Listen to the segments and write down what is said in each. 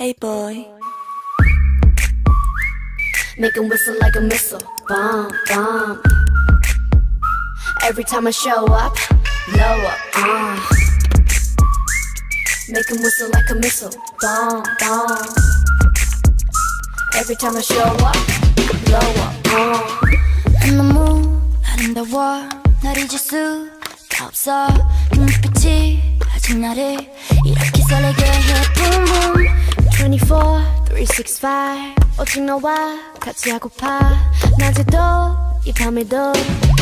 Hey boy. Make 'em whistle like a missile. Bomb, bomb. Every time I show up, blow up. Uh. Make 'em whistle like a missile. Bomb, bomb. Every time I show up, blow up. Uh. 너무 아름다워 날 잊을 수가 없어 그 눈빛이 아직 나를 이렇게 설레게 해 Boom boom 24, 365 오직 너와 같이 하고파. 낮에도 이 밤에도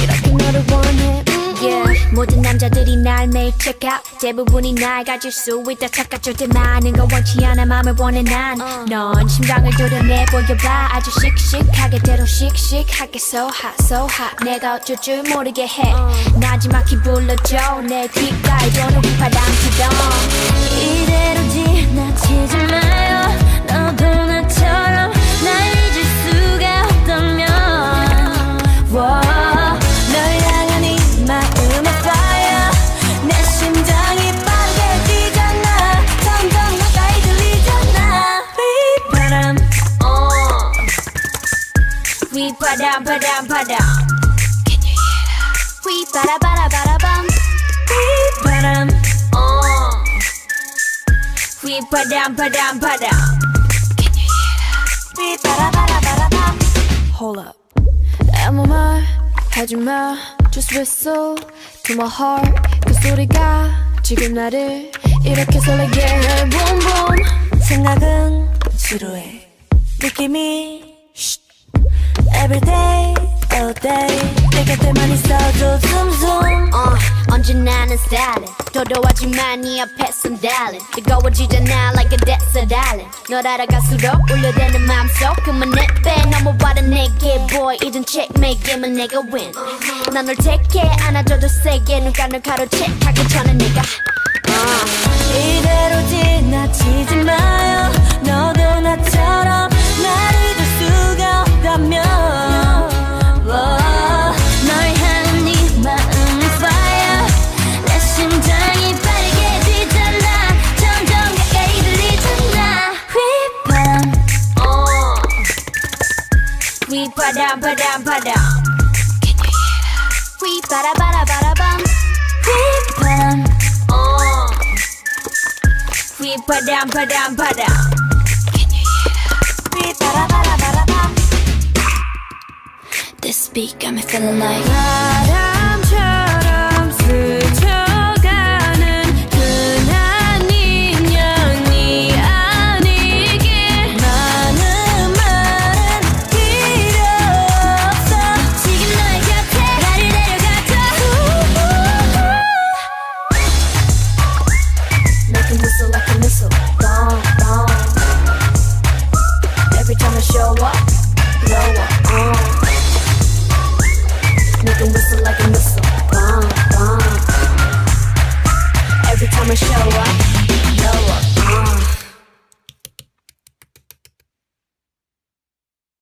이렇게 너를 원해. 음, 음. Yeah. 모든 남자들이 날 매일 check out. 대부분이 날 가질 수 있다 착각 절대 많은 건 원치 않아 맘을 원해 난넌 심장을 도려내 보여봐. 아주 씩씩하게 대로 씩씩하게 so hot so hot. 내가 어쩔 줄 모르게 해. 나지막히 불러줘. 내 귓가에 도는 휘파람 기동 이대로 지 나 휘바람 바람 바람 Can you hear that? 휘바라바라바라밤 휘바람 어. 휘바람 바람 바람 Can you hear that? 휘바라바라바라밤 Hold up. 아무 말 하지 마 Just whistle to my heart 그 소리가 지금 나를 이렇게 설레게 해 Boom boom 생각은 지루해. 느낌이 Everyday, all day. 내 곁에만 있어도 zoom 어, 언제나 는 stylin 도도하지만 네 앞에선 darling 뜨거워지잖아 like a desert island. 널 알아갈수록 울려대는 맘속 그만 내빼. 넘어와라 내게 boy 이젠 checkmate 게임은 내가 win. 난널 take 해 안아줘도 세게. 눈가를 가로채 하기 전에 내가 이대로 지나치지 마 휘바람 바람 바람 Can you hear that? 휘바라바라바라밤 휘바람 어. 휘바람 바람 바람 Can you hear that? 휘바라바라바라밤. This beat got me feeling like 바람 what?